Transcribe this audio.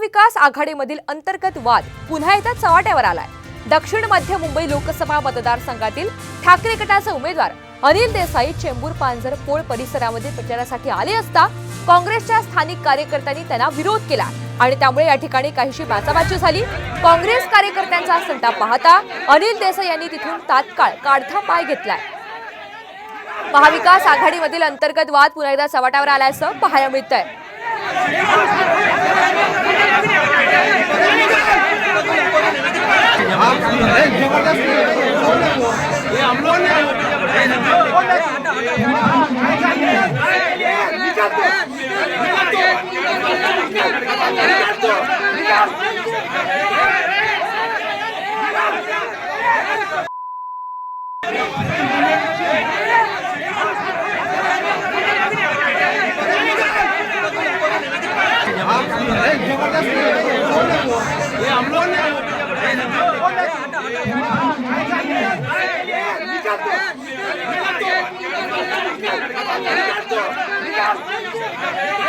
महाविकास आघाडीमधील अंतर्गत वाद पुन्हा एकदा चव्हाट्यावर आलाय. दक्षिण मध्य मुंबई लोकसभा मतदारसंघातील ठाकरे गटाचे उमेदवार अनिल देसाई चेंबूर पांझर पोळ परिसरामध्ये प्रचारासाठी आले असता काँग्रेसच्या स्थानिक कार्यकर्त्यांनी त्यांना विरोध केला आणि त्यामुळे या ठिकाणी काहीशी बाचाबाची झाली. काँग्रेस कार्यकर्त्यांचा संताप पाहता अनिल देसाई यांनी तिथून तात्काळ काढता पाय घेतलाय. महाविकास आघाडीमधील अंतर्गत वाद पुन्हा एकदा चव्हाट्यावर आल्याचं पाहायला मिळत आहे जबरदस्त Obrigado!